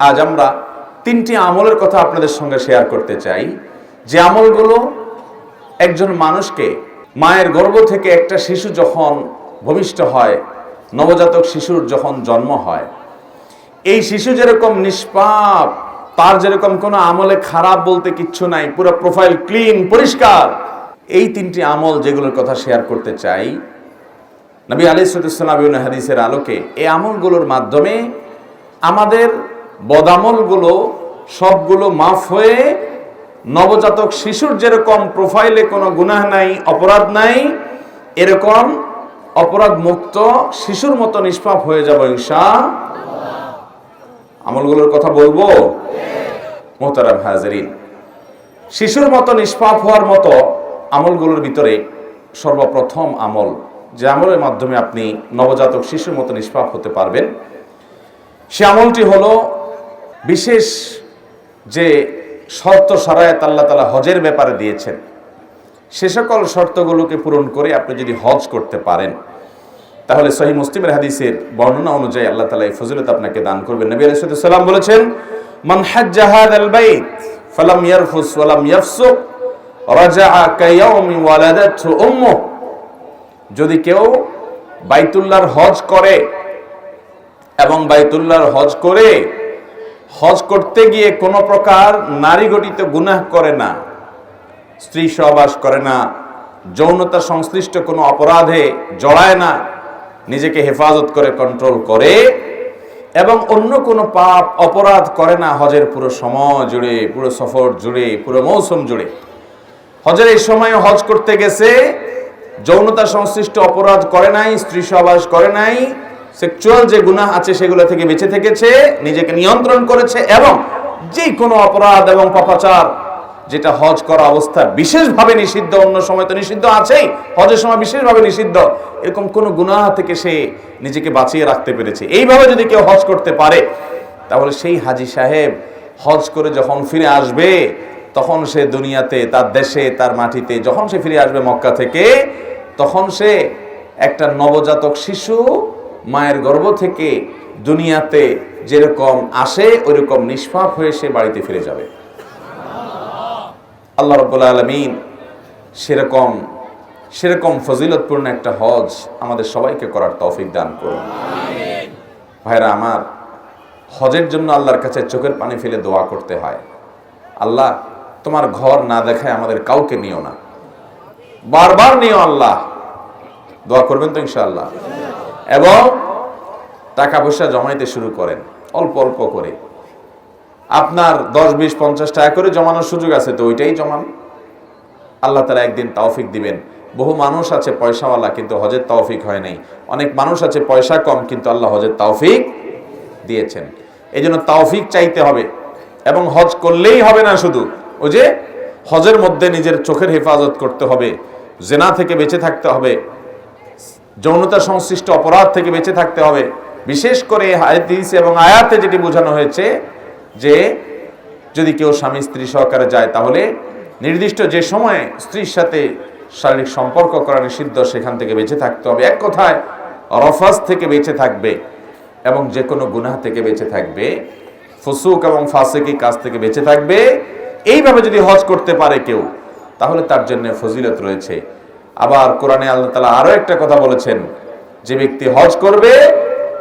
আজ আমরা তিনটি আমলের কথা আপনাদের সঙ্গে শেয়ার করতে চাই। যে আমলগুলো একজন মানুষকে মায়ের গর্ভ থেকে একটা শিশু যখন ভূমিষ্ঠ হয়, নবজাতক শিশুর যখন জন্ম হয়, এই শিশু যেরকম নিষ্পাপ, তার যেরকম কোনো আমলে খারাপ বলতে কিচ্ছু নাই, পুরো প্রোফাইল ক্লিন পরিষ্কার, এই তিনটি আমল যেগুলোর কথা শেয়ার করতে চাই, নবী আলী সদুসালাম হাদিসের আলোকে এই আমলগুলোর মাধ্যমে আমাদের বদামলগুলো সবগুলো মাফ হয়ে নবজাতক শিশুর যেরকম প্রোফাইলে কোনো গুনাহ নাই, অপরাধ নাই, এরকম অপরাধ মুক্ত শিশুর মতো নিষ্পাপ হয়ে যাব ঈশা আমলগুলোর কথা বলব? মোহতারাম হাজারিন, শিশুর মতো নিষ্পাপ হওয়ার মতো আমলগুলোর ভিতরে সর্বপ্রথম আমল, যে আমলের মাধ্যমে আপনি নবজাতক শিশুর মতো নিষ্পাপ হতে পারবেন। সে আমলটি হলো বিশেষ যে শর্ত সারায়াত আল্লাহ তালা হজের ব্যাপারে দিয়েছেন, সে সকল শর্তগুলোকে পূরণ করে আপনি যদি হজ করতে পারেন, তাহলে সহি মুসলিমের হাদিসের বর্ণনা অনুযায়ী আল্লাহ তালা এই ফজিলত আপনাকে দান করবেন। নবী আলাইহিস সালাম বলেছেন, মান হাজ্জা হাদাল বাইত ফালাম ইয়ারফুস ওয়ালাম ইয়াফসুক, রাজাআ কায়াউমি ওয়ালাদাতহু উম্মুহ। যদি কেউ বাইতুল্লাহর হজ করে এবং বাইতুল্লাহর হজ করে করতে গিয়ে কোনো প্রকার নারী গঠিত গুনাহ করে না, স্ত্রী সহবাস করে না, যৌনতা সংশ্লিষ্ট কোনো অপরাধে জড়ায় না, নিজেকে হেফাজত করে কন্ট্রোল করে এবং অন্য কোনো পাপ, অপরাধ করে না, হজের পুরো সময় জুড়ে, পুরো সফর জুড়ে, পুরো মৌসুম জুড়ে। হজের এই সময় হজ করতে গেছে, যৌনতা সংশ্লিষ্ট অপরাধ করে নাই, স্ত্রী সহবাস করে নাই সেক্সুয়াল যে গুনাহ আছে সেগুলো থেকে বেঁচে থেকেছে, নিজেকে নিয়ন্ত্রণ করেছে এবং যে কোনো অপরাধ এবং পাপাচার যেটা হজ করা অবস্থা বিশেষভাবে নিষিদ্ধ, অন্য সময় তো নিষিদ্ধ আছেই, হজের সময় বিশেষভাবে নিষিদ্ধ, এরকম কোনো গুনাহ থেকে সে নিজেকে বাঁচিয়ে রাখতে পেরেছে। এইভাবে যদি কেউ হজ করতে পারে, তাহলে সেই হাজি সাহেব হজ করে যখন ফিরে আসবে, তখন সে দুনিয়াতে, তার দেশে, তার মাটিতে, যখন সে ফিরে আসবে মক্কা থেকে, তখন সে একটা নবজাতক শিশু মায়ের গর্ভ থেকে দুনিয়াতে যেরকম আসে ওইরকম নিষ্পাপ হয়ে সে বাড়িতে ফিরে যাবে। আল্লাহ রব্বুল আলমিন সেরকম সেরকম ফজিলতপূর্ণ একটা হজ আমাদের সবাইকে করার তৌফিক দান করুন। ভাইরা আমার হজের জন্য আল্লাহর কাছে চোখের পানি ফেলে দোয়া করতে হয়। আল্লাহ তোমার ঘর না দেখায় আমাদের কাউকে নিও না। বারবার নিও আল্লাহ। দোয়া করবেন তো ইনশাআল্লাহ। এবং টাকা পয়সা জমাইতে শুরু করেন, অল্প অল্প করে। আপনার দশ, বিশ, পঞ্চাশ টাকা করে জমানোর সুযোগ আছে তো ওইটাই জমান। আল্লাহ তারা একদিন তাওফিক দিবেন। বহু মানুষ আছে পয়সাওয়ালা কিন্তু হজের তাওফিক হয় নাই। অনেক মানুষ আছে পয়সা কম কিন্তু আল্লাহ হজের তাওফিক দিয়েছেন। এই জন্য তাওফিক চাইতে হবে এবং হজ করলেই হবে না শুধু। ওই যে হজের মধ্যে নিজের চোখের হেফাজত করতে হবে, জেনা থেকে বেঁচে থাকতে হবে। যৌনতা সংশ্লিষ্ট অপরাধ থেকে বেঁচে থাকতে হবে। বিশেষ করে হাদিস এবং আয়াতে যেটি বোঝানো হয়েছে যে যদি কেউ স্বামী স্ত্রী সহকারে যায়, তাহলে নির্দিষ্ট যে সময়ে স্ত্রীর সাথে শারীরিক সম্পর্ক করা নিষিদ্ধ, সেখান থেকে বেঁচে থাকতে হবে। এক কথায় রফাজ থেকে বেঁচে থাকবে এবং যে কোনো গুনাহ থেকে বেঁচে থাকবে, ফুসুক এবং ফাসেকি কাজ থেকে বেঁচে থাকবে। এইভাবে যদি হজ করতে পারে কেউ, তাহলে তার জন্য ফজিলত রয়েছে। আবার কোরআনে আল্লাহ তালা আরও একটা কথা বলেছেন, যে ব্যক্তি হজ করবে,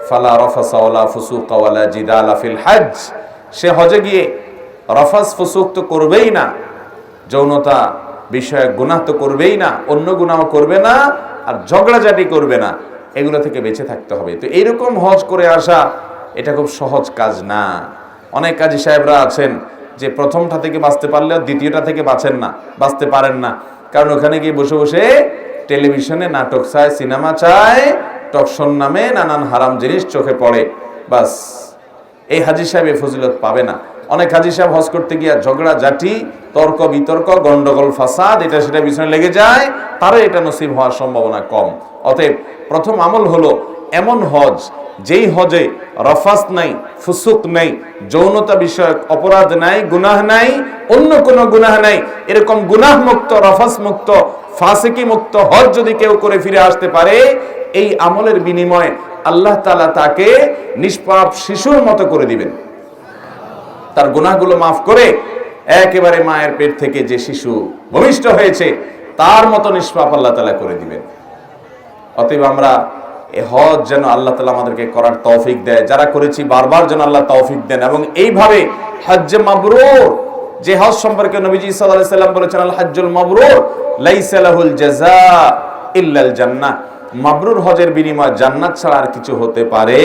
ফালা রফাসাওয়ালা ফুসুকাওয়ালা জিদালা ফিল হজ। সে হজে গিয়ে রফাস ফুসুক তো করবেই না, যৌনতা বিষয়ে গুনাহ তো করবেই না, অন্য গুনাহ করবে না, আর ঝগড়াঝাটি করবে না, এগুলো থেকে বেঁচে থাকতে হবে। তো এইরকম হজ করে আসা, এটা খুব সহজ কাজ না। অনেক কাজী সাহেবরা আছেন যে প্রথমটা থেকে বাঁচতে পারলেও দ্বিতীয়টা থেকে বাঁচেন না, বাঁচতে পারেন না। কারণ ওখানে গিয়ে বসে বসে টেলিভিশনে নাটক চায়, সিনেমা চায় টকশন নামে নানান হারাম জিনিস চোখে পড়ে। বাস, এই হাজির সাহেব ফজিলত পাবে না। অনেক হাজি সাহেব হজ করতে গিয়ে ঝগড়া, জাটি, তর্ক, বিতর্ক, গন্ডগোল, ফাসাদ, এটা সেটা পিছনে লেগে যায়, তারও এটা নসিব হওয়ার সম্ভাবনা কম। অতএব প্রথম আমল হলো এমন হজ, যেই হজে রফাস নাই, ফুসুক নাই, যৌনতা বিষয়ক অপরাধ নাই, গুনাহ নাই, অন্য কোনো গুনাহ নাই, এরকম গুনাহ মুক্ত রফাস মুক্ত ফাসিকি মুক্ত হজ যদি কেউ করে ফিরে আসতে পারে, এই আমলের বিনিময়ে আল্লাহ তালা তাকে নিষ্পাপ শিশুর মতো করে দিবেন। তার গুনাহগুলো মাফ করে একেবারে মায়ের পেট থেকে যে শিশু ভূমিষ্ঠ হয়েছে, তার মতো নিষ্পাপ আল্লাহ তালা করে দিবেন। অতএব আমরা এ হজ যেন আল্লাহ তালা আমাদেরকে করার তৌফিক দেয়। যারা করেছি, বারবার যেন আল্লাহ তৌফিক দেন এবং এইভাবে হজ্জে মাবরুর, যে হজ সম্পর্কে নবীজি সাল্লাম বলেছেন, আল হজ্জুল মাবরুর লাইসা লাহুল জাযা ইল্লাল জান্নাহ। মাবরুর হজের বিনিময় জান্নাত ছাড়া আর কিছু হতে পারে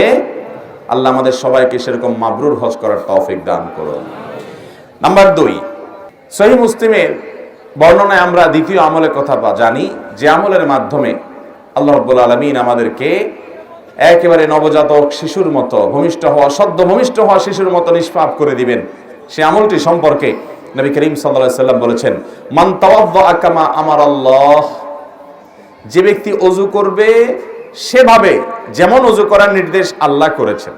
আল্লাহ আমাদের সবাইকে সেরকম মাবরুর হজ করার তৌফিক দান করুন। নাম্বার দুই, সহি মুসলিমের বর্ণনায় আমরা দ্বিতীয় আমলের কথা জানি যে আমলের মাধ্যমে আল্লাহ রব্বুল আলমিন আমাদেরকে একেবারে নবজাতক শিশুর মতো, ভূমিষ্ঠ হওয়া, সদ্য ভূমিষ্ঠ হওয়া শিশুর মতো নিষ্পাপ করে দিবেন। সে আমলটি সম্পর্কে নবী করিম সাল্লাহ সাল্লাম বলেছেন, মান আকামা আমার আল্লাহ যে ব্যক্তি অজু করবে সেভাবে যেমন অজু করার নির্দেশ আল্লাহ করেছেন,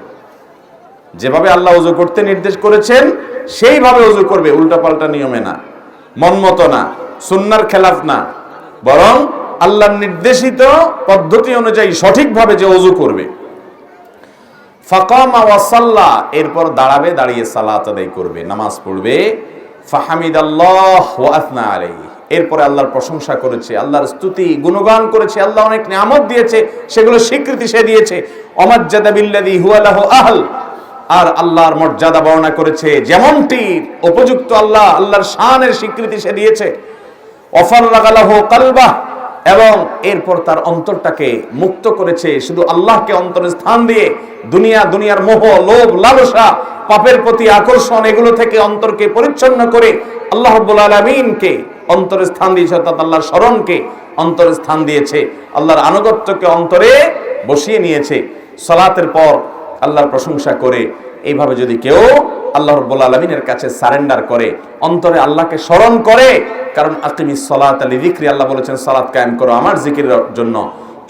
যেভাবে আল্লাহ অজু করতে নির্দেশ করেছেন, সেইভাবে অজু করবে, উল্টাপাল্টা নিয়মে না মনমতো না, সুন্নার খেলাফ না, বরং আল্লাহর নির্দেশিত পদ্ধতি অনুযায়ী সঠিকভাবে যে অজু করবে। ফাকামা এরপর দাঁড়াবে, দাঁড়িয়ে সালাত আদায় করবে, নামাজ পড়বে। ফাহামিদ আল্লাহ ওয়াসনা আলাইহি। এরপরে আল্লাহর প্রশংসা করেছে, আল্লাহর স্তুতি, গুণগান করেছে, আল্লাহ অনেক নিয়ামত দিয়েছে, সেগুলো স্বীকৃতি সে দিয়েছে। অমর্যাদা বিল্লাদি হুয়ালাহু আহল, আর আল্লাহর মর্যাদা বর্ণনা করেছে, যেমনটি উপযুক্ত আল্লাহ, আল্লাহর শানের স্বীকৃতি সে দিয়েছে। অফার লাগালাহ কালবাহ, এবং এরপর তার অন্তরটাকে মুক্ত করেছে, শুধু আল্লাহকে অন্তরে স্থান দিয়ে দুনিয়া, দুনিয়ার মোহ, লোভ, লালসা, পাপের প্রতি আকর্ষণ, এগুলো থেকে অন্তরকে পরিচ্ছন্ন করে আল্লাহ আলমিনকে অন্তরে স্থান দিয়েছে, অর্থাৎ আল্লাহর স্মরণকে অন্তরে স্থান দিয়েছে। আল্লাহর আনুগত্যকে অন্তরে বসিয়ে নিয়েছে। সলাতের পর আল্লাহর প্রশংসা করে। এইভাবে যদি কেউ আল্লাহ রব্বুল আলমিনের কাছে সারেন্ডার করে, অন্তরে আল্লাহকে স্মরণ করে, কারণ আকিমি সলাত আলী জিক্রি আল্লাহ বলেছেন সালাত কায়েম করো আমার জিকির জন্য।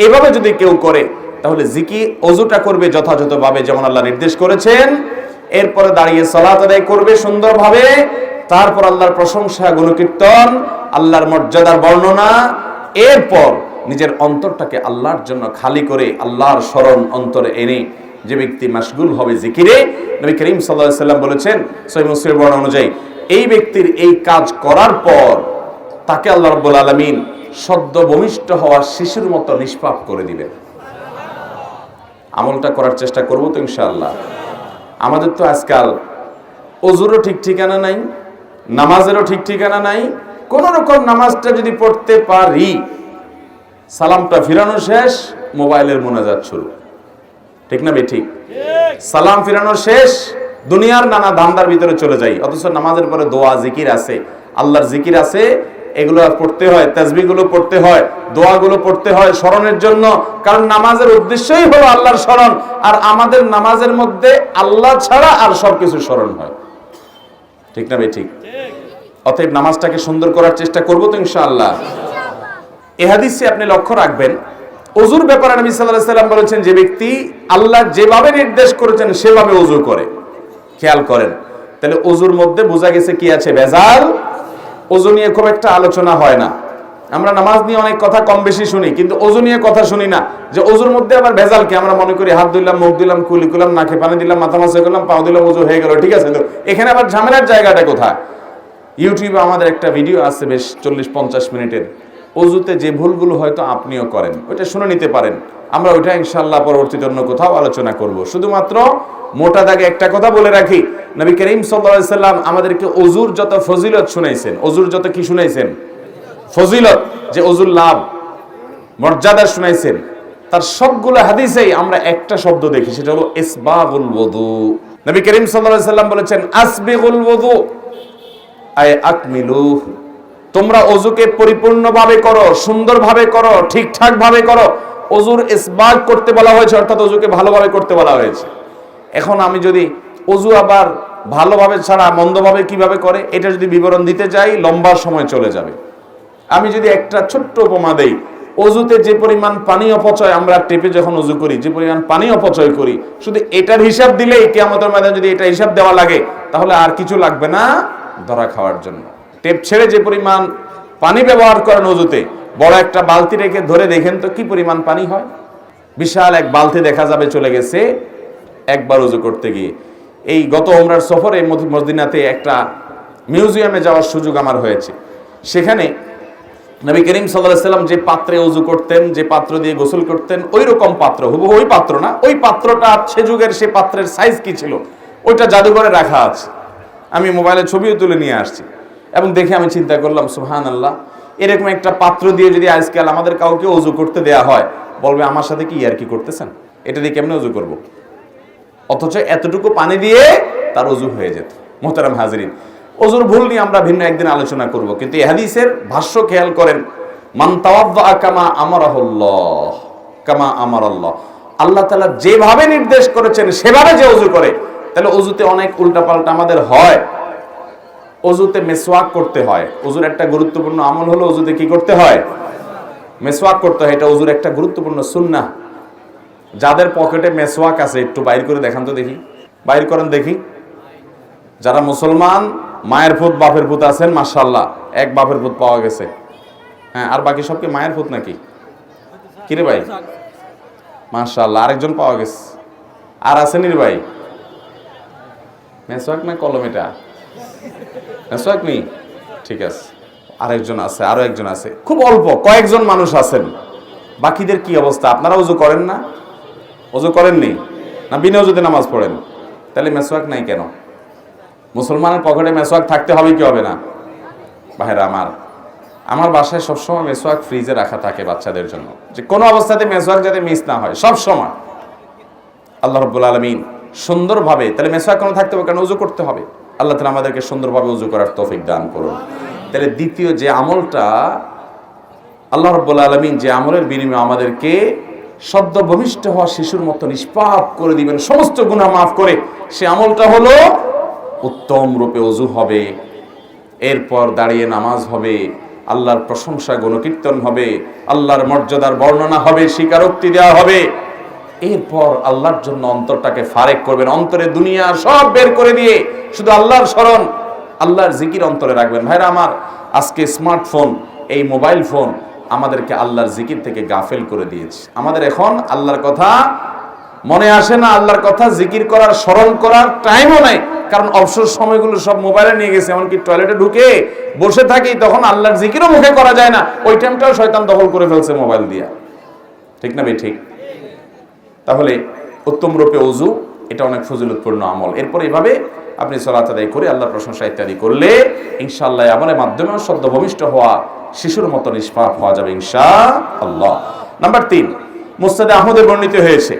এভাবে যদি কেউ করে, তাহলে জিকি অজুটা করবে যথাযথভাবে, যেমন আল্লাহ নির্দেশ করেছেন। এরপরে দাঁড়িয়ে সলাত আদায় করবে সুন্দরভাবে। তারপর আল্লাহর প্রশংসা, গুণকীর্তন, আল্লাহর মর্যাদার বর্ণনা, এরপর নিজের অন্তরটাকে আল্লাহর জন্য খালি করে আল্লাহর স্মরণ অন্তরে এনে যে ব্যক্তি মাসগুল হবে জিকিরে, নবী করিম সাল্লাহ সাল্লাম বলেছেন মুসলিম বর্ণ অনুযায়ী, এই ব্যক্তির এই কাজ করার পর তাকে আল্লাহ রব্বুল আলমিন সদ্য ভূমিষ্ঠ হওয়া শিশুর মতো নিষ্পাপ করে দিবেন। আমলটা করার চেষ্টা করব তো ইনশাআল্লাহ। আমাদের তো আজকাল অজুরও ঠিক ঠিকানা নাই নামাজেরও ঠিক ঠিকানা নাই। কোন রকম নামাজটা যদি পড়তে পারি, সালামটা ফিরানো শেষ, মোবাইলের মোনাজাত শুরু। ঠিক না বে ঠিক। সালাম ফিরানো শেষ, দুনিয়ার নানা ধান্দার ভিতরে চলে যাই। অথচ নামাজের পরে দোয়া, জিকির আছে। আল্লাহর জিকির আছে। এগুলো পড়তে হয় তাজবিগুলো পড়তে হয়, দোয়াগুলো পড়তে হয় স্মরণের জন্য। কারণ নামাজের উদ্দেশ্যই হলো আল্লাহর স্মরণ। আর আমাদের নামাজের মধ্যে আল্লাহ ছাড়া আর সবকিছু স্মরণ হয়। ঠিক না ভাই ঠিক। অতএব নামাজটাকে সুন্দর করার চেষ্টা করব তো ইনশাআল্লাহ। এ হাদিসে আপনি লক্ষ্য রাখবেন অজুর ব্যাপারে নবী আলাইহি সাল্লাম বলেছেন যে ব্যক্তি আল্লাহ যেভাবে নির্দেশ করেছেন সেভাবে অজু করে। খেয়াল করেন। তাহলে অজুর মধ্যে বোঝা গেছে কি আছে? ভেজাল। অজু নিয়ে খুব একটা আলোচনা হয় না। আমরা নামাজ নিয়ে অনেক কথা কম বেশি শুনি, কিন্তু অজু নিয়ে কথা শুনি না। যে অজুর মধ্যে আবার ভেজাল কি? আমরা মনে করি হাত দিলাম মুখ দিলাম কুলি করলাম, নাকে পানি দিলাম, মাথা মাসে করলাম, পাও দিলাম অজু হয়ে গেল, ঠিক আছে? তো এখানে আবার ঝামেলার জায়গাটা কোথায়? ইউটিউবে আমাদের একটা ভিডিও আছে বেশ চল্লিশ, পঞ্চাশ মিনিটের। অজুতে যে ভুলগুলো হয়তো আপনিও করেন, ওইটা শুনে নিতে পারেন। আমরা ওইটা ইনশাল্লাহ পরবর্তীতে অন্য কোথাও আলোচনা করব। শুধুমাত্র মোটা দাগে একটা কথা বলে রাখি, নবী করিম সাল্লাহ সাল্লাম আমাদেরকে অজুর যত ফজিলত শুনাইছেন অজুর যত কি শুনাইছেন? ফজিলত, যে অজুর লাভ, মর্যাদা শুনাইছেন, তার সবগুলো হাদিসেই আমরা একটা শব্দ দেখি, সেটা হলো ইসবাগুল ওযু। নবী করিম সাল্লাল্লাহু আলাইহি সাল্লাম বলেছেন, আসবিগুল ওযু আয় আকমিলু। তোমরা অজুকে পরিপূর্ণভাবে করো, সুন্দরভাবে করো ঠিকঠাক ভাবে করো। অজুর ইসবাগ করতে বলা হয়েছে, অর্থাৎ অজুকে ভালোভাবে করতে বলা হয়েছে। এখন আমি যদি অজু আবার ভালোভাবে ছাড়া, মন্দভাবে কীভাবে করে, এটা যদি বিবরণ দিতে যাই, লম্বা সময় চলে যাবে। আমি যদি একটা ছোট্ট উপমা দেই, অজুতে যে পরিমাণ পানি অপচয় আমরা টেপে যখন অজু করি, যে পরিমাণ পানি অপচয় করি, শুধু এটার হিসাব দিলেই কেয়ামতের ময়দানে যদি এটা হিসাব দেওয়া লাগে, তাহলে আর কিছু লাগবে না ধরা খাওয়ার জন্য। টেপ ছেড়ে যে পরিমাণ পানি ব্যবহার করেন অজুতে, বড় একটা বালতি রেখে ধরে দেখেন তো কি পরিমাণ পানি হয়। বিশাল এক বালতি দেখা যাবে চলে গেছে, একবার উজু করতে গিয়ে। এই গত ওমরার সফরে মদি- মদিনাতে একটা মিউজিয়ামে যাওয়ার সুযোগ আমার হয়েছে। সেখানে নবী করিম সাল্লাম যে পাত্রে উজু করতেন, যে পাত্র দিয়ে গোসল করতেন ওই রকম পাত্র, হুবহু ওই পাত্র না, ওই পাত্রটা সে যুগের সে পাত্রের সাইজ কি ছিল? ওইটা জাদুঘরে রাখা আছে। আমি মোবাইলে ছবিও তুলে নিয়ে আসছি। এবং দেখে আমি চিন্তা করলাম সুহান আল্লাহ এরকম একটা পাত্র দিয়ে যদি আজকাল আমাদের কাউকে উজু করতে দেয়া হয়, বলবে আমার সাথে কি আর কি করতেছেন? এটা দিয়ে কেমনে উজু করব? অথচ এতটুকু পানি দিয়ে তার অজু হয়ে যেত। মোহতারাম হাজরিন অজুর ভুল নিয়ে আমরা ভিন্ন একদিন আলোচনা করব। কিন্তু হাদিসের ভাষ্য খেয়াল করেন, মান কামা আমারাহুল্লাহ কামা আমারাল্লাহ। আল্লাহ তাআলা যেভাবে নির্দেশ করেছেন, সেভাবে যে অজু করে, তাহলে অজুতে অনেক উল্টাপাল্টা আমাদের হয়। অজুতে মেসওয়াক করতে হয়। অজুর একটা গুরুত্বপূর্ণ আমল হলো অজুতে কি করতে হয়? মেসওয়াক করতে হয়। এটা অজুর একটা গুরুত্বপূর্ণ সুন্নাহ। যাদের পকেটে মেসওয়াক আছে, একটু বাইর করে দেখান তো দেখি। বাইর করেন দেখি। যারা মুসলমান, মায়ের ভূত বাপের ভূত আছেন মার্শাল্লাহ এক বাপের ভূত পাওয়া গেছে। হ্যাঁ আর বাকি সব কি মায়ের ভূত নাকি? কিরে ভাই? মার্শাল্লাহ আরেকজন পাওয়া গেছে। আর আছে রে ভাই? মেসওয়াক না কলম এটা? মেসওয়াক নেই ঠিক আছে। আরেকজন আছে, আরও একজন আছে। খুব অল্প, কয়েকজন মানুষ আছেন। বাকিদের কি অবস্থা? আপনারা উজু করেন না? অজু করেননি? না বিনা অজুতে নামাজ পড়েন? তাহলে মেসওয়াক নাই কেন? মুসলমানের পকেটে মেসওয়াক থাকতে হবে কি হবে না? বাহেরা আমার আমার বাসায় সবসময় মেসোয়াক ফ্রিজে রাখা থাকে বাচ্চাদের জন্য। যে কোনো অবস্থাতে মেসওয়াক যাতে মিস না হয় সব সময় আল্লাহ রব্বুল আলমিন সুন্দরভাবে, তাহলে মেসোয়াক কোনো থাকতে হবে কেন উজু করতে হবে। আল্লাহ তালা আমাদেরকে সুন্দরভাবে উজু করার তৌফিক দান করুন। তাহলে দ্বিতীয় যে আমলটা, আল্লাহ রব্বুল আলমিন যে আমলের বিনিময়ে আমাদেরকে সদ্য ভূমিষ্ঠ হওয়া শিশুর মতো নিষ্পাপ করে দিবেন, সমস্ত গুণা মাফ করে। সে আমলটা হলো উত্তম রূপে অজু হবে, এরপর দাঁড়িয়ে নামাজ হবে, আল্লাহর প্রশংসা, গুণকীর্তন হবে, আল্লাহর মর্যাদার বর্ণনা হবে, স্বীকারোক্তি দেওয়া হবে। এরপর আল্লাহর জন্য অন্তরটাকে ফারেক করবেন, অন্তরে দুনিয়া সব বের করে দিয়ে শুধু আল্লাহর স্মরণ, আল্লাহর জিকির অন্তরে রাখবেন। ভাইরা আমার, আজকে স্মার্টফোন, এই মোবাইল ফোন আমাদেরকে আল্লাহর জিকির থেকে গাফেল করে দিয়েছে। আমাদের এখন আল্লাহর কথা মনে আসে না, আল্লাহর কথা জিকির করার, স্মরণ করার টাইমও নাই। কারণ অবসর সময়গুলো সব মোবাইলে নিয়ে গেছে, এমনকি টয়লেটে ঢুকে বসে থাকি তখন আল্লাহর জিকিরও মুখে করা যায় না। ওই টাইমটাও শয়তান দখল করে ফেলছে মোবাইল দিয়া। ঠিক না ভাই? ঠিক। তাহলে উত্তম রূপে অজু এটা অনেক ফজিলতপূর্ণ আমল। এরপর এভাবে আপনি সলাত আদায় করে আল্লাহর প্রশংসা ইত্যাদি করলে ইনশাআল্লাহ আমলের মাধ্যমেও সদ্য ভূমিষ্ঠ হওয়া, শিশুর মতো নিষ্পাপ হওয়া যাবে ইনশা আল্লাহ নাম্বার তিন, মুস্তাদে আহমদে বর্ণিত হয়েছে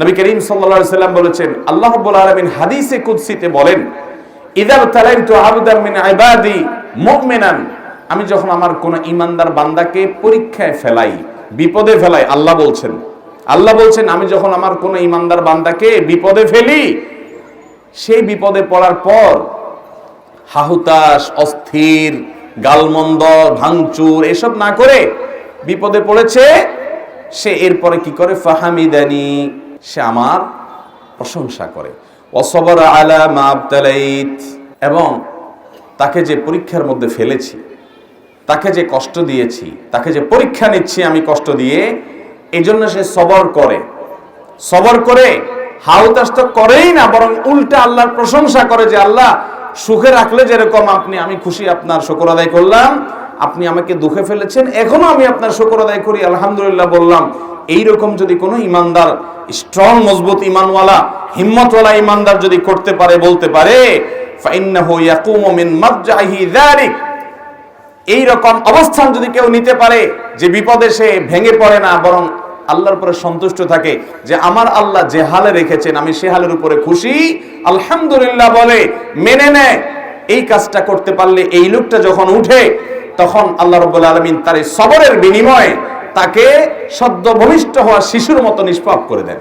নবী করিম সাল্লাম বলেছেন, আল্লাহ রাব্বুল আলামিন হাদিসে কুদসিতে বলেন ইদার তালাইতু আবদাম মিন ইবাদি মুমিনান আমি যখন আমার কোন ইমানদার বান্দাকে পরীক্ষায় ফেলাই, বিপদে ফেলাই, আল্লাহ বলছেন আল্লাহ বলছেন, আমি যখন আমার কোন ইমানদার বান্দাকে বিপদে ফেলি, সেই বিপদে পড়ার পর হাহুতাস অস্থির, গালমন্দ, ভাঙচুর, এসব না করে বিপদে পড়েছে, সে এরপরে কি করে? ফাহামিদানি সে আমার প্রশংসা করে। অসবর আলা মাবতালাইত এবং তাকে যে পরীক্ষার মধ্যে ফেলেছি, তাকে যে কষ্ট দিয়েছি, তাকে যে পরীক্ষা নিচ্ছি আমি কষ্ট দিয়ে এই জন্য সে সবর করে। সবর করে হাউতাস তো করেই না, বরং উল্টা আল্লাহর প্রশংসা করে যে, আল্লাহ, সুখে রাখলে যেরকম আপনি, আমি খুশি আপনার, শুকর আদায় করলাম। আপনি আমাকে দুঃখে ফেলেছেন, এখনও আমি আপনার শুকর আদায় করি, আলহামদুলিল্লাহ বললাম। এই রকম যদি কোনো ইমানদার স্ট্রং মজবুত ইমানওয়ালা, হিম্মতওয়ালা ইমানদার যদি করতে পারে, বলতে পারে এই রকম অবস্থান যদি কেউ নিতে পারে, যে বিপদে সে ভেঙে পড়ে না, বরং আল্লাহর উপরে সন্তুষ্ট থাকে যে, আমার আল্লাহ যে হালে রেখেছেন, আমি সে হালের উপরে খুশি। আলহামদুলিল্লাহ বলে, মেনে নেয় এই কাজটা করতে পারলে এই লোকটা যখন উঠে তখন আল্লাহ রব্বুল আলমিন তার এই সবরের বিনিময়ে তাকে সদ্য ভূমিষ্ঠ হওয়া শিশুর মতো নিষ্পাপ করে দেন।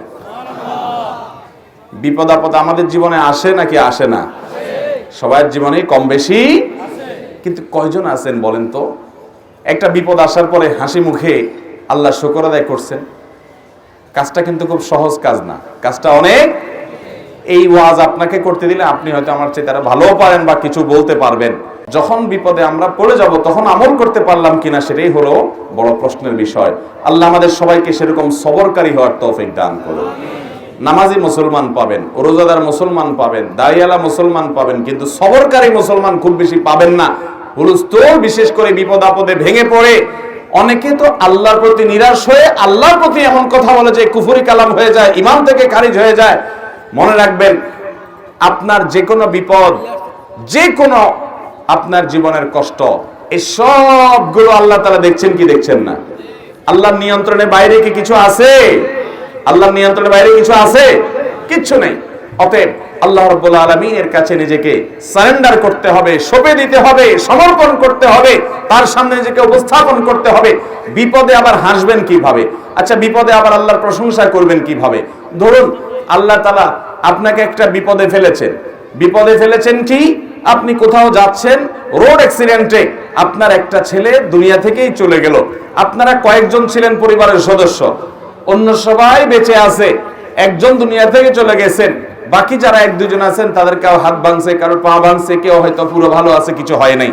বিপদ আপদ আমাদের জীবনে আসে নাকি আসে না? সবার জীবনে কম বেশি কিন্তু কয়জন আছেন বলেন তো? একটা বিপদ আসার পরে হাসি মুখে আল্লাহ শুকর আদায় করছেন। কাজটা কিন্তু খুব সহজ কাজ না। কাজটা অনেক। এই ওয়াজ আপনাকে করতে দিলে আপনি হয়তো আমার চেয়ে তারা ভালোও পারেন বা কিছু বলতে পারবেন। যখন বিপদে আমরা পড়ে যাব, তখন আমল করতে পারলাম কিনা সেটাই হলো বড় প্রশ্নের বিষয়। আল্লাহ আমাদের সবাইকে সেরকম সবরকারী হওয়ার তৌফিক দান করুন। নামাজি মুসলমান পাবেন, রোজাদার মুসলমান পাবেন দাইয়ালা মুসলমান পাবেন, কিন্তু সবরকারী মুসলমান খুব বেশি পাবেন না। হুলস্থুল বিশেষ করে বিপদ আপদে ভেঙে পড়ে। অনেকে তো আল্লাহর প্রতি নিরাশ হয়ে আল্লাহর প্রতি এমন কথা বলে যে কুফুরি কালাম হয়ে যায়, ইমাম থেকে খারিজ হয়ে যায়। মনে রাখবেন, আপনার যে কোনো বিপদ যে কোনো আপনার জীবনের কষ্ট। এই সবগুলো আল্লাহ তালা দেখছেন কি দেখছেন না? আল্লাহর নিয়ন্ত্রণের বাইরে কি কিছু আছে? আল্লাহর নিয়ন্ত্রণের বাইরে কিছু আছে? কিচ্ছু নেই। অতএব আল্লাহ রব্বুল আলমিনের কাছে নিজেকে সারেন্ডার করতে হবে, সঁপে দিতে হবে, সমর্পণ করতে হবে, তার সামনে নিজেকে উপস্থাপন করতে হবে। বিপদে আবার হাসবেন কীভাবে? আচ্ছা বিপদে আবার আল্লাহর প্রশংসা করবেন কীভাবে? ধরুন, আল্লাহ তালা আপনাকে একটা বিপদে ফেলেছেন। বিপদে ফেলেছেন কি? আপনি কোথাও যাচ্ছেন রোড অ্যাক্সিডেন্টে আপনার একটা ছেলে দুনিয়া থেকেই চলে গেল। আপনারা কয়েকজন ছিলেন পরিবারের সদস্য। অন্য সবাই বেঁচে আছে। একজন দুনিয়া থেকে চলে গেছেন। বাকি যারা এক দুজন আছেন, তাদের কেউ হাত ভাঙছে, কারও পা ভাঙছে, কেউ হয়তো পুরো ভালো আছে, কিছু হয় নাই।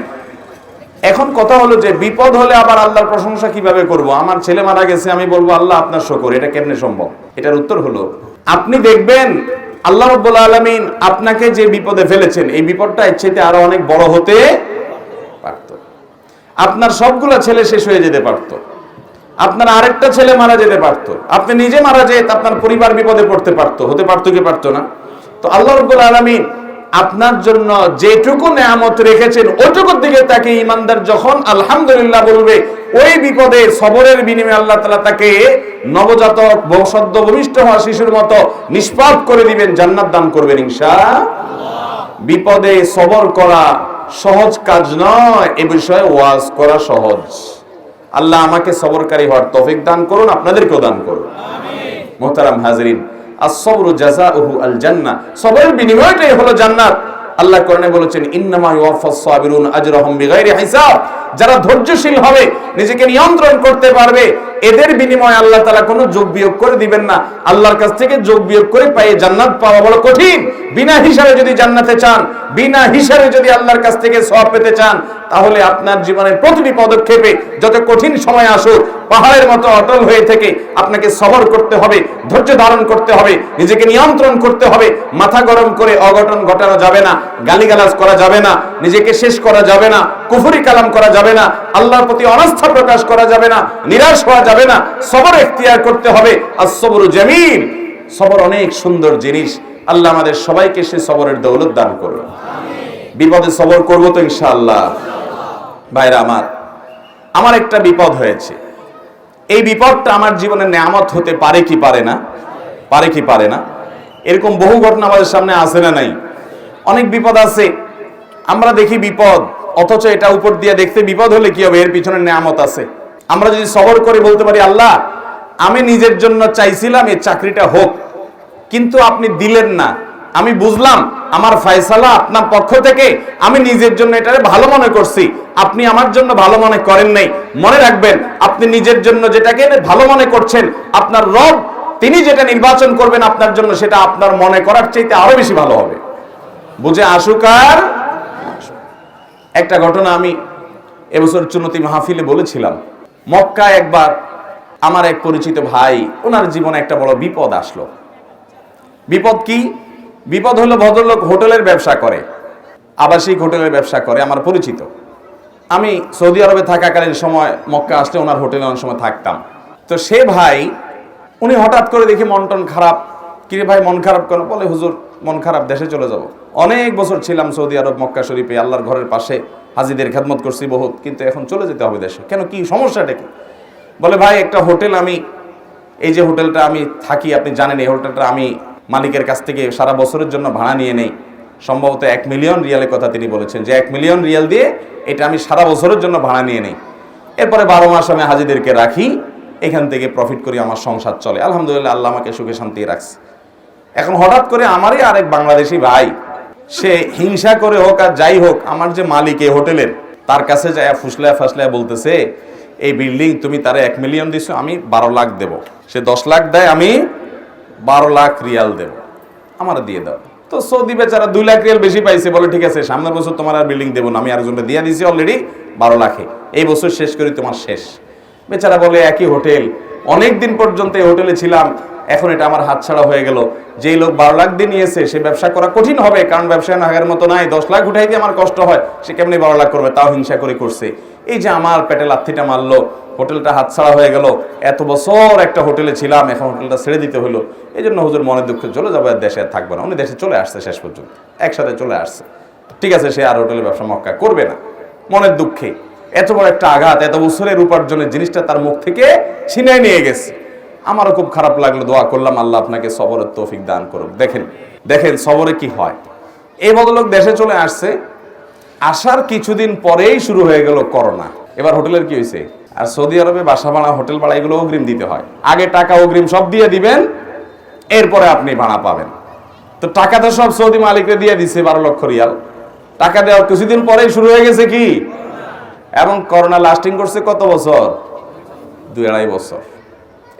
এখন কথা হলো যে বিপদ হলে আবার আল্লাহর প্রশংসা কীভাবে করব? আমার ছেলে মারা গেছে, আমি বলব, আল্লাহ আপনার শকর, এটা কেমনে সম্ভব? এটার উত্তর হলো, আপনি দেখবেন আল্লাহ রব্বুল আলমিন আপনাকে যে বিপদে ফেলেছেন, এই বিপদটা ইচ্ছেতে আরও অনেক বড় হতে পারত। আপনার সবগুলো ছেলে শেষ হয়ে যেতে পারত। আপনার আরেকটা ছেলে মারা যেতে পারত। আপনি নিজে মারা যেত আপনার পরিবার বিপদে পড়তে পারত। হতে পারতো কি পারতো না? তো আল্লাহ রব্বুল আলমিন আপনার জন্য যেটুকু নেয়ামত রেখেছেন ওটুকুর দিকে তাকে ইমানদার যখন আলহামদুলিল্লাহ বলবে ওই বিপদে সবরের বিনিময়ে আল্লাহ তালা তাকে নবজাতক সদ্য ভূমিষ্ঠ হওয়া শিশুর মতো নিষ্পাপ করে দিবেন জান্নাত দান করবেন ইনশা বিপদে সবর করা সহজ কাজ নয় এ বিষয়ে ওয়াজ করা সহজ। আল্লাহ আমাকে সবরকারী হওয়ার তৌফিক দান করুন আপনাদেরকেও দান করুন। মোহতারাম হাজরিন আল্লাহ করেন বলেছেন ইন্নামা ইউফাস সাবিরুন আজরাহুম বিগাইরি হিসাব। যারা ধৈর্যশীল হবে, নিজেকে নিয়ন্ত্রণ করতে পারবে, এদের বিনিময়ে আল্লাহ তাআলা কোনো যোগ বিয়োগ করে দিবেন না। আল্লাহর কাছ থেকে যোগ বিয়োগ করে পায়ে জান্নাত পাওয়া বড় কঠিন। বিনা হিসাবে যদি জান্নাতে চান, বিনা হিসাবে যদি আল্লাহর কাছ থেকে সওয়াব পেতে চান, তাহলে আপনার জীবনের প্রতিটি পদক্ষেপে যত কঠিন সময় আসুক, পাহাড়ের মতো অটল হয়ে থেকে আপনাকে সবর করতে হবে, ধৈর্য ধারণ করতে হবে, নিজেকে নিয়ন্ত্রণ করতে হবে। মাথা গরম করে অঘটন ঘটানো যাবে না, গালিগালাজ করা যাবে না, নিজেকে শেষ করা যাবে না, কুফুরি কালাম করা যাবে না। আল্লাহর প্রতি অনাস্থা প্রকাশ করা যাবে না। নিরাশ হওয়া যাবে না। সবর এখতিয়ার করতে হবে। আর সবর জামিল। সবর অনেক সুন্দর জিনিস। আল্লাহ আমাদের সবাইকে সে সবরের দৌলত দান করবে বিপদে সবর করব তো ইনশাআল্লাহ। ভাইরা আমার আমার একটা বিপদ হয়েছে। এই বিপদটা আমার জীবনে নেয়ামত হতে পারে কি পারে না? পারে কি পারে না? এরকম বহু ঘটনা আমাদের সামনে আসে না নাই? অনেক বিপদ আছে। আমরা দেখি বিপদ। অথচ এটা উপর দিয়ে দেখতে বিপদ হলে কি হবে? এর পিছনে নেয়ামত আছে। আমরা যদি সবর করে বলতে পারি, আল্লাহ, আমি নিজের জন্য চাইছিলাম এই চাকরিটা হোক, কিন্তু আপনি দিলেন না। আমি বুঝলাম, আমার ফয়সালা আপনার পক্ষ থেকে, আমি নিজের জন্য এটারে ভালো মনে করছি। আপনি আমার জন্য ভালো মনে করেন নাই। মনে রাখবেন, আপনি নিজের জন্য যেটাকে ভালো মনে করছেন, আপনার রব, তিনি যেটা নির্বাচন করবেন আপনার জন্য, সেটা আপনার মনে করার চাইতে আরও বেশি ভালো হবে। বুঝে আসুক আর একটা ঘটনা আমি এবছর চুনতি মাহফিলে বলেছিলাম। মক্কায় একবার আমার এক পরিচিত ভাই, ওনার জীবনে একটা বড় বিপদ আসলো। বিপদ কি? বিপদ হলো ভদ্রলোক হোটেলের ব্যবসা করে, আবাসিক হোটেলের ব্যবসা করে, আমার পরিচিত। আমি সৌদি আরবে থাকাকালীন সময় মক্কা আসলে ওনার হোটেলে অনেক সময় থাকতাম। তো সে ভাই, উনি হঠাৎ করে দেখি মন টন খারাপ। কিরে ভাই, মন খারাপ কেন? বলে, হুজুর মন খারাপ, দেশে চলে যাব। অনেক বছর ছিলাম সৌদি আরব, মক্কা শরীফে, আল্লাহর ঘরের পাশে, হাজিদের খেদমত করছি বহুত, কিন্তু এখন চলে যেতে হবে দেশে। কেন, কি সমস্যাটা কি? বলে, ভাই, একটা হোটেল আমি, এই যে হোটেলটা আমি থাকি, আপনি জানেন, এই হোটেলটা আমি মালিকের কাছ থেকে সারা বছরের জন্য ভাড়া নিয়ে নেই। সম্ভবত এক মিলিয়ন রিয়ালের কথা তিনি বলেছেন যে, এক মিলিয়ন রিয়াল দিয়ে এটা আমি সারা বছরের জন্য ভাড়া নিয়ে নেই। এরপরে বারো মাস আমি হাজিদেরকে রাখি, এখান থেকে প্রফিট করি, আমার সংসার চলে। আলহামদুলিল্লাহ, আল্লাহ আমাকে সুখে শান্তি রাখছে। এখন হঠাৎ করে আমারই আরেক বাংলাদেশি ভাই, সে হিংসা করে হোক আর যাই হোক, আমার যে মালিক এই হোটেলের, তার কাছে যায় ফুসলায় ফাসলায় বলতেছে, এই বিল্ডিং তুমি তারে এক মিলিয়ন দিছো, আমি বারো লাখ দেব। সে দশ লাখ দেয়, আমি বারো লাখ রিয়াল দেব। আমার দিয়ে দাও। তো সৌদি বেচারা দুই লাখ রিয়াল বেশি পাইছে, বলে, ঠিক আছে, সামনের বছর তোমার আর বিল্ডিং দেবো না, আমি আরেকজনকে দিয়ে দিয়েছি অলরেডি বারো লাখে। এই বছর শেষ করি, তোমার শেষ। বেচারা বলে, একই হোটেল অনেক দিন পর্যন্ত এই হোটেলে ছিলাম, এখন এটা আমার হাতছাড়া হয়ে গেল। যেই লোক বারো লাখ দিয়ে নিয়েছে, সে ব্যবসা করা কঠিন হবে, কারণ ব্যবসায় নাগের মতো নাই। দশ লাখ উঠাইতে আমার কষ্ট হয়, সে কেমনি বারো লাখ করবে? তাও হিংসা করে করছে। এই যে আমার পেটে লাথিটা মারলো, হোটেলটা হাতছাড়া হয়ে গেল। এত বছর একটা হোটেলে ছিলাম, এখন হোটেলটা ছেড়ে দিতে হলো। এই জন্য হুজুর মনে দুঃখে চলে যাবে দেশে আর থাকবে না। উনি দেশে চলে আসছে শেষ পর্যন্ত, একসাথে চলে আসছে। ঠিক আছে, সে আর হোটেলে ব্যবসা মক্কা করবে না। মনের দুঃখে। এত বড় একটা আঘাত, এত বছরের উপার্জনের জিনিসটা তার মুখ থেকে ছিনাই নিয়ে গেছে। আমারও খুব খারাপ লাগল, দোয়া করলাম, আল্লাহ আপনাকে সবরের তৌফিক দান করুক। দেখেন দেখেন সবরে কি হয়। এই ভদ্রলোক দেশে চলে আসছে, আসার কিছুদিন পরেই শুরু হয়ে গেল করোনা। এবার হোটেলের কি হয়েছে? আর সৌদি আরবে বাসা ভাড়া, হোটেল ভাড়া, এগুলো অগ্রিম দিতে হয়। আগে টাকা অগ্রিম সব দিয়ে দিবেন, এরপরে আপনি ভাড়া পাবেন। তো টাকা তো সব সৌদি মালিককে দিয়ে দিচ্ছে বারো লক্ষ রিয়াল। টাকা দেওয়ার কিছুদিন পরেই শুরু হয়ে গেছে কি? এবং করোনা লাস্টিং করছে কত বছর? দুই আড়াই বছর।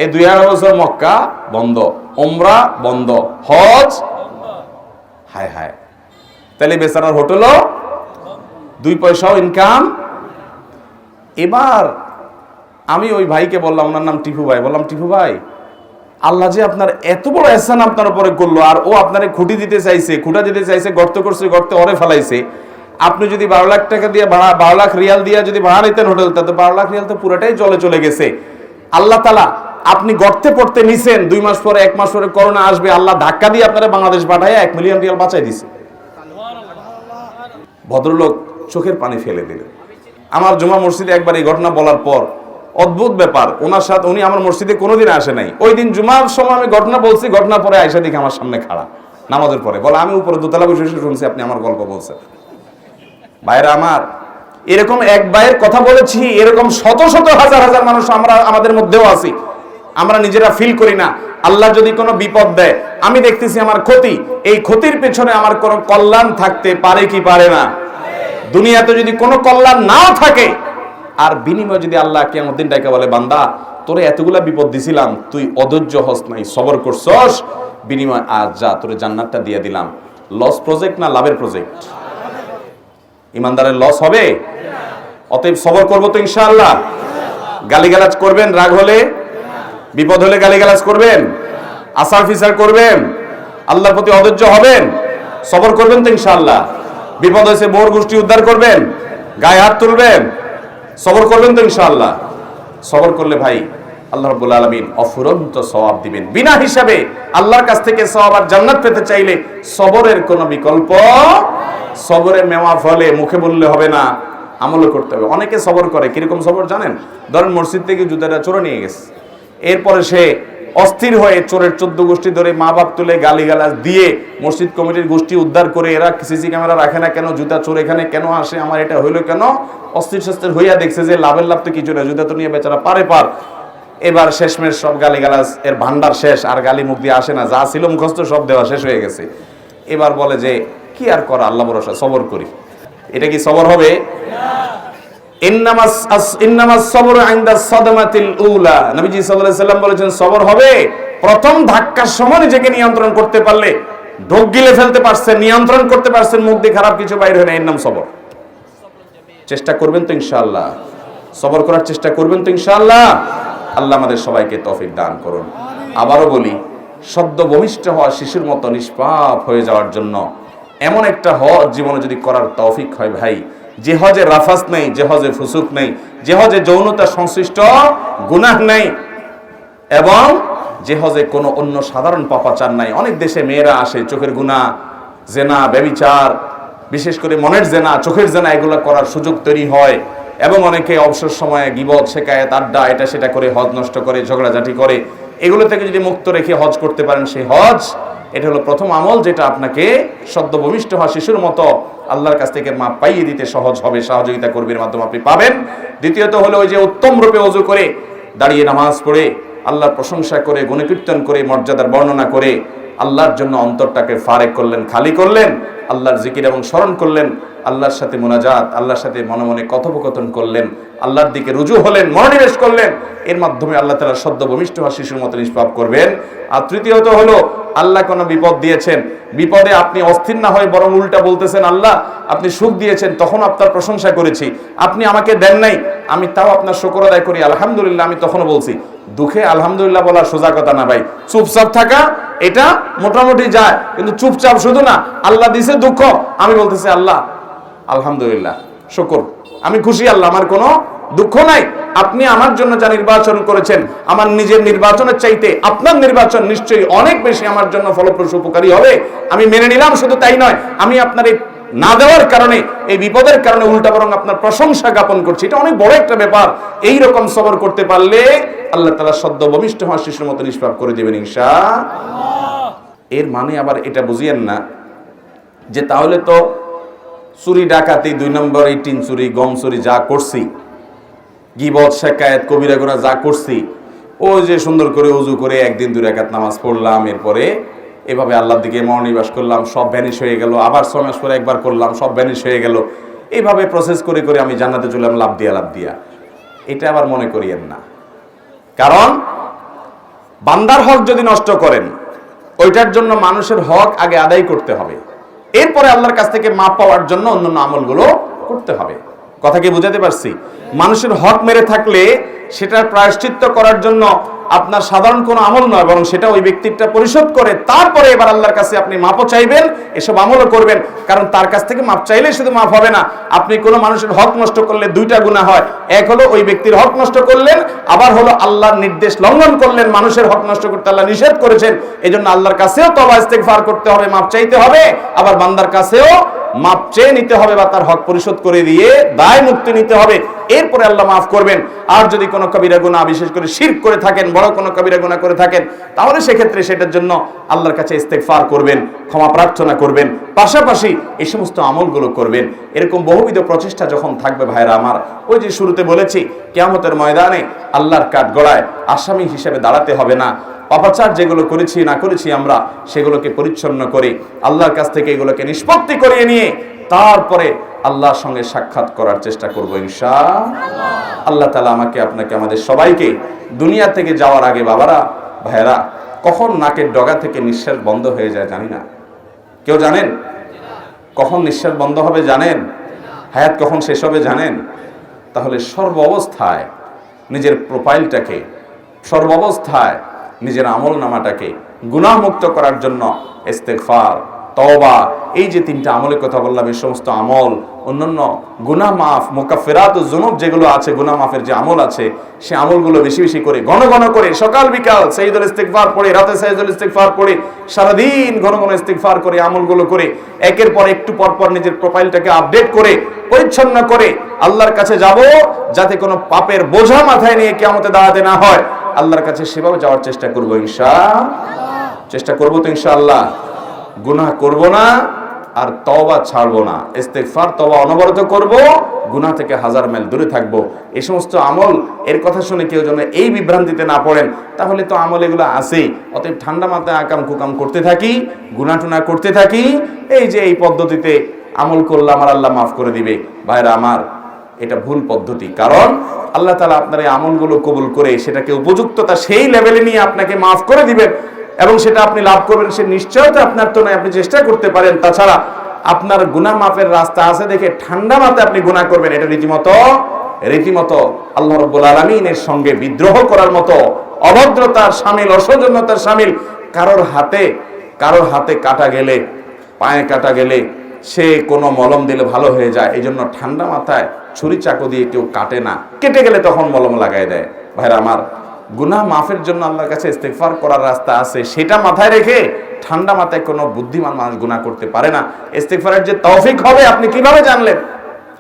এই দুই আড়াই বছর মক্কা বন্ধ ওমরা বন্ধ, হজ হায় হায়। তাহলে বেচারার হোটেলও দুই পয়সাও ইনকাম এবার আমি ওই ভাইকে বললাম, ওনার নাম টিপু ভাই, বললাম, টিপু ভাই, আল্লাহ যে আপনার এত বড় এহসান আপনার উপরে করল, আর ও আপনারে খুঁটি দিতে চাইছে, খুঁটা দিতে চাইছে, গর্ত করছে, গর্তে অরে ফেলাইছে আপনি যদি বারো লাখ টাকা দিয়ে ভাড়া, বারো লাখ রিয়াল দিয়ে যদি ভাড়া নিতেন হোটেলটা তো বারো লাখ রিয়াল তো পুরোটাই জলে চলে গেছে। আল্লাহ তালা আপনি গর্তে পড়তে নিছেন, দুই মাস পরে, এক মাস পরে করোনা আসবে, আল্লাহ ধাক্কা দিয়ে আপনারা বাংলাদেশ পাঠায় এক মিলিয়ন রিয়াল বাঁচাই দিছে। ভদ্রলোক চোখের পানি ফেলে দিলেন। আমার জুমা মসজিদে একবার এই ঘটনা বলার পর অদ্ভুত ব্যাপার, ওনার সাথে, উনি আমার মসজিদে কোনোদিন আসে নাই। ওই দিন জুমার সময় আমি ঘটনা বলছি ঘটনা পরে আয়সা দিকে আমার সামনে খাড়া। নামাজের পরে বলে, আমি উপরে দোতলা বসে শুনছি, আপনি আমার গল্প বলছেন। ভাইরা আমার, এরকম এক ভাইয়ের কথা বলেছি, এরকম শত শত হাজার হাজার মানুষ আমরা আমাদের মধ্যেও আছি। আমরা নিজেরা ফিল করি না। আল্লাহ যদি কোনো বিপদ দেয়, আমি দেখতেছি আমার ক্ষতি। এই ক্ষতির পেছনে আমার কোনো কল্যাণ থাকতে পারে কি পারে না? দুনিয়াতে যদি কোনো কল্যাণ নাও থাকে, আর বিনিময় যদি আল্লাহ কেমন ডাকে বলে, বান্দা, তোরে এতগুলা বিপদ দিছিলাম, তুই অধৈর্য হস নাই, সবর করছস। বিনিময়, আজ যা, তোরে জান্নাতটা দিয়ে দিলাম। লস প্রজেক্ট না লাভের প্রজেক্ট ইমানদারের লস হবে? অতএব সবর করব তো ইনশাআল্লাহ। গালিগালাজ করবেন, রাগ হলে? বিপদ হলে গালিগালাজ করবেন? আসার ফিসার করবেন? আল্লাহর প্রতি অধৈর্য হবেন? সবর করবেন তো ইনশাআল্লাহ। বিপদ হয়েছে, বোর গোষ্ঠী উদ্ধার করবেন? গায়ে হাত তুলবেন? সবর করবেন তো ইনশাআল্লাহ। সবর করলে ভাই আল্লাহ রাব্বুল আলামিন অফুরন্ত সওয়াব দিবেন। বিনা হিসাবে আল্লাহর কাছ থেকে সওয়াব আর জান্নাত পেতে চাইলে সবরের কোনো বিকল্প সবরে মেওয়া ফলে মুখে বললে হবে না, আমলও করতে হবে। অনেকে সবর করে, কীরকম সবর জানেন? ধরেন মসজিদ থেকে জুতাটা চোরে নিয়ে গেছে। এরপরে সে অস্থির হয়ে চোরের চোদ্দ গোষ্ঠী ধরে মা বাপ তুলে গালিগালাজ দিয়ে মসজিদ কমিটির গোষ্ঠী উদ্ধার করে এরা সিসি ক্যামেরা রাখে না কেন? জুতা চোর এখানে কেন আসে? আমার এটা হইল কেন? অস্থির সস্থির হইয়া দেখছে যে লাভের লাভ তো কিছু না, জুতা তো নিয়ে বেচারা পারে পার। এবার শেষমেশ সব গালিগালাজ, এর ভান্ডার শেষ, আর গালি মুখ দিয়ে আসে না। যা ছিল মুখস্থ, সব দেওয়া শেষ হয়ে গেছে। এবার বলে যে, কি আর করা? আল্লাহ ভরসা, সবর করি। এটা কি সবর হবে? বলেছেন, সবর হবে। প্রথম ধাক্কার সময় নিজেকে নিয়ন্ত্রণ করতে পারলে, ঢোক গিলে ফেলতে পারছেন, নিয়ন্ত্রণ করতে পারছেন, মুখ দিয়ে খারাপ কিছু বাইর হয় না। এর নাম সবর। চেষ্টা করবেন তো ইনশাআল্লাহ। সবর করার চেষ্টা করবেন তো ইনশাআল্লাহ। আল্লাহ আমাদের সবাইকে তৌফিক দান করুন। আবারও বলি সদ্য ভূমিষ্ঠ হওয়া শিশুর মতো নিষ্পাপ হয়ে যাওয়ার জন্য এমন একটা হজ জীবনে যদি করার তৌফিক হয় ভাই, যে হজে রাফাস নেই, যে হজে ফুসুক নেই, যে হজে যৌনতা সংশ্লিষ্ট গুনাহ নেই, এবং যে হজে কোনো অন্য সাধারণ পাপাচার নাই, অনেক দেশে মেয়েরা আসে চোখের গুণা জেনা, ব্যবিচার, বিশেষ করে মনের জেনা, চোখের জেনা, এগুলো করার সুযোগ তৈরি হয়। এবং অনেকে অবসর সময়ে গিবত শেখায় আড্ডা এটা সেটা করে, হজ নষ্ট করে, ঝগড়াঝাটি করে। এগুলো থেকে যদি মুক্ত রেখে হজ করতে পারেন, সেই হজ, এটা হলো প্রথম আমল যেটা আপনাকে সদ্য ভূমিষ্ঠ হওয়া শিশুর মতো আল্লাহর কাছ থেকে মাপ পাইয়ে দিতে সহজ হবে, সহযোগিতা করবের মাধ্যমে আপনি পাবেন। দ্বিতীয়ত হলো ওই যে উত্তম রূপে অজু করে, দাঁড়িয়ে নামাজ পড়ে, আল্লাহর প্রশংসা করে, গুণকীর্তন করে, মর্যাদার বর্ণনা করে আল্লাহর জন্য অন্তরটাকে ফারেক করলেন, খালি করলেন, আল্লাহর জিকির এবং স্মরণ করলেন, আল্লাহর সাথে মোনাজাত, আল্লাহর সাথে মনে মনে কথোপকথন করলেন, আল্লাহর দিকে রুজু হলেন, মনোনিবেশ করলেন, এর মাধ্যমে আল্লাহ তালা সদ্য ভূমিষ্ঠ হওয়া শিশুর মতো নিষ্পাপ করবেন। আর তৃতীয়ত হলো, আল্লাহ কোনো বিপদ দিয়েছেন, বিপদে আপনি অস্থির না হয়ে বরং উল্টা বলতেছেন, আল্লাহ, আপনি সুখ দিয়েছেন, তখন আপনার প্রশংসা করেছি, আপনি আমাকে দেন নাই, আমি তাও আপনার শুকর আদায় করি, আলহামদুলিল্লাহ, আমি তখনও বলছি। দুঃখে আলহামদুলিল্লাহ বলার সোজা কথা না ভাই। চুপচাপ থাকা, এটা মোটামুটি যায়, কিন্তু চুপচাপ শুধু না, আল্লাহ দিছে দুঃখ। আমি বলতেছি, আল্লাহ, আলহামদুলিল্লাহ, শুকর। আমি খুশি, আল্লাহ, আমার কোনো দুঃখ নাই। আপনি আমার জন্য যা নির্বাচন করেছেন, আমার নিজের নির্বাচনের চাইতে আপনার নির্বাচন নিশ্চয়ই অনেক বেশি আমার জন্য ফলপ্রসূ উপকারী হবে। আমি মেনে নিলাম, শুধু তাই নয়, আমি আপনার এই না দেওয়ার কারণে, এই বিপদের কারণে উল্টা বরং আপনার প্রশংসা জ্ঞাপন করছি। এটা অনেক বড় একটা ব্যাপার। এই রকম সবর করতে পারলে আল্লাহ তালা সদ্য বমিষ্ঠ হওয়া শিশুর মতো নিষ্পাপ করে দেবেন ইনশা এর মানে আবার এটা বুঝিয়েন না যে তাহলে তো চুরি ডাকাতি, দুই নম্বর এই টিন চুরি, গম চুরি যা করছি, গিবত শেখায়ত কবিরা যা করছি ও যে সুন্দর করে উজু করে একদিন দুই রাকাত নামাজ পড়লাম, এরপরে এভাবে আল্লাহর দিকে মনোনিবাস করলাম, সব ভ্যানিশ হয়ে গেল, আবার ছয় পরে একবার করলাম, সব ভ্যানিশ হয়ে গেল। এইভাবে প্রসেস করে করে আমি জান্নাতে চললাম লাভ দিয়া লাভ দিয়া। এটা আবার মনে করিয়েন না। কারণ, বান্দার হক যদি নষ্ট করেন, ওইটার জন্য মানুষের হক আগে আদায় করতে হবে। এরপরে আল্লাহর কাছ থেকে মাপ পাওয়ার জন্য অন্যান্য আমলগুলো করতে হবে। কথা কি বুঝাতে পারছি? মানুষের হক মেরে থাকলে সেটার প্রায়শ্চিত্ত করার জন্য আপনার সাধারণ কোনো আমল নয়, বরং সেটা ওই ব্যক্তিটা পরিশোধ করে তারপরে এবার আল্লাহর কাছে আপনি মাপও চাইবেন, এসব আমলও করবেন। কারণ তার কাছ থেকে মাপ চাইলে শুধু মাপ হবে না। আপনি কোনো মানুষের হক নষ্ট করলে দুইটা গুণা হয়। এক হলো ওই ব্যক্তির হক নষ্ট করলেন, আবার হলো আল্লাহর নির্দেশ লঙ্ঘন করলেন, মানুষের হক নষ্ট করতে আল্লাহ নিষেধ করেছেন। এই জন্য আল্লাহর কাছেও তবা ইস্তেগফার করতে হবে মাপ চাইতে হবে। আবার বান্দার কাছেও মাপ চেয়ে নিতে হবে বা তার হক পরিশোধ করে দিয়ে দায় মুক্তি নিতে হবে। এরপরে আল্লাহ মাফ করবেন। আর যদি কোনো কবিরা গুণা বিশেষ করে শির করে থাকেন, বড় কোনো কবিরা গুণা করে থাকেন, তাহলে সেক্ষেত্রে সেটার জন্য আল্লাহর কাছে ইস্তেগফার করবেন, ক্ষমা প্রার্থনা করবেন, পাশাপাশি এই সমস্ত আমলগুলো করবেন। এরকম বহুবিধ প্রচেষ্টা যখন থাকবে ভাইরা আমার, ওই যে শুরুতে বলেছি, কেয়ামতের ময়দানে আল্লাহর কাঠ গড়ায় আসামি হিসেবে দাঁড়াতে হবে না। পাপাচার যেগুলো করেছি, না করেছি আমরা, সেগুলোকে পরিচ্ছন্ন করে। আল্লাহর কাছ থেকে এগুলোকে নিষ্পত্তি করিয়ে নিয়ে তারপরে আল্লাহর সঙ্গে সাক্ষাৎ করার চেষ্টা করব ইনশা আল্লাহ তালা আমাকে, আপনাকে, আমাদের সবাইকে দুনিয়া থেকে যাওয়ার আগে, বাবারা, ভাইয়েরা, কখন নাকের ডগা থেকে নিঃশ্বাস বন্ধ হয়ে যায় জানি না। কেউ জানেন? কখন নিঃশ্বাস বন্ধ হবে জানেন? হায়াত কখন শেষ হবে জানেন? তাহলে সর্ব অবস্থায় নিজের প্রোফাইলটাকে সর্বাবস্থায় নিজের আমল নামাটাকে গুণামুক্ত করার জন্য ইস্তেগফার, তওবা, এই যে তিনটা আমলের কথা বললাম, এই সমস্ত আমল, অন্যান্য গুনাহ মাফ মোকাফেরাত জুনুব যেগুলো আছে গুনাহ মাফের যে আমল আছে, সে আমলগুলো বেশি বেশি করে, ঘন ঘন করে, সকাল, বিকাল সাইদুল ইস্তেগফার পড়ে, রাতে সাইদুল ইস্তেগফার পড়ে, সারাদিন ঘন ঘন ইস্তেগফার করে, আমলগুলো করে, একের পর একটু পর পর নিজের প্রোফাইলটাকে আপডেট করে, পরিচ্ছন্ন করে, আল্লাহর কাছে যাব, যাতে কোনো পাপের বোঝা মাথায় নিয়ে কেমতে দাঁড়াতে না হয়। আল্লাহর কাছে সেভাবে যাওয়ার চেষ্টা করব ইনশা চেষ্টা করব তো ইনশাআল্লাহ। গুনাহ করব না আর তওবা ছাড়বো না। ইস্তেগফার, তওবা অনবরত করব, গুনাহ থেকে হাজার মাইল দূরে থাকব। এই সমস্ত আমল, এর কথা শুনে কেউ যেন এই বিভ্রান্তিতে না পড়েন, তাহলে তো আমল এগুলো আছেই। অতএব ঠান্ডা মাথায় আকাম কুকাম করতে থাকি, গুনাহ টুনা করতে থাকি। এই যে এই পদ্ধতিতে আমল করলাম আর আল্লাহ মাফ করে দিবে। ভাইরা আমার এটা ভুল পদ্ধতি। কারণ আল্লাহ তালা আপনার এই আমলগুলো কবুল করে সেটাকে উপযুক্ততা সেই লেভেলে নিয়ে আপনাকে মাফ করে দিবেন এবং সেটা আপনি লাভ করবেন। সে নিশ্চয়তা আপনার তো নয়, আপনি চেষ্টা করতে পারেন। তাছাড়া আপনার গুনাহ মাফের রাস্তা আছে দেখে ঠান্ডা মাথায় আপনি গুনাহ করবেন। এটা রীতিমতো রীতিমতো আল্লাহ রব্বুল আলমিনের সঙ্গে বিদ্রোহ করার মতো, অভদ্রতার সামিল, অসৌজন্যতার সামিল। কারোর হাতে কারোর হাতে কাটা গেলে, পায়ে কাটা গেলে সে কোনো মলম দিলে ভালো হয়ে যায়। এই জন্য ঠান্ডা মাথায় ছুরি চাকু দিয়ে কেউ কাটে না। কেটে গেলে তখন মলম লাগাই দেয়। ভাইরা আমার, গুনাহ মাফের জন্য আল্লাহর কাছে ইস্তেগফার করার রাস্তা আছে। সেটা মাথায় রেখে ঠান্ডা মাথায় কোনো বুদ্ধিমান মানুষ গুনাহ করতে পারে না। ইস্তেগফারের যে তৌফিক হবে আপনি কীভাবে জানলেন?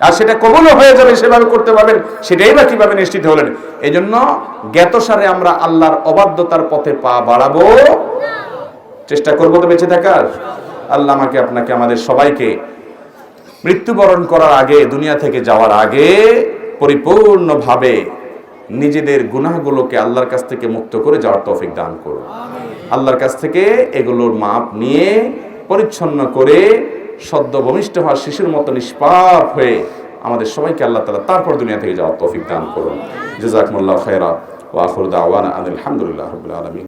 আর সেটা কবুলও হয়ে যাবে সেভাবে করতে পারবেন, সেটাই বা কীভাবে নিশ্চিত হলেন? এই জন্য জ্ঞাতসারে আমরা আল্লাহর অবাধ্যতার পথে পা বাড়াবো। চেষ্টা করব তো বেঁচে থাকার? আল্লাহ আমাকে, আপনাকে আমাদের সবাইকে মৃত্যুবরণ করার আগে, দুনিয়া থেকে যাওয়ার আগে পরিপূর্ণভাবে নিজেদের গুনাহগুলোকে আল্লাহর কাছ থেকে মুক্ত করে যাওয়ার তৌফিক দান করুন। আল্লাহর কাছ থেকে এগুলোর মাপ নিয়ে পরিচ্ছন্ন করে সদ্য ভূমিষ্ঠ হওয়া শিশুর মতো নিষ্পাপ হয়ে আমাদের সবাইকে আল্লাহ তালা তারপর দুনিয়া থেকে যাওয়ার তৌফিক দান করুন। জাজাকমুল্লাহ খেরা ওয়াফুর দাওয়ানা আলহামদুলিল্লাহ রবিল আলমী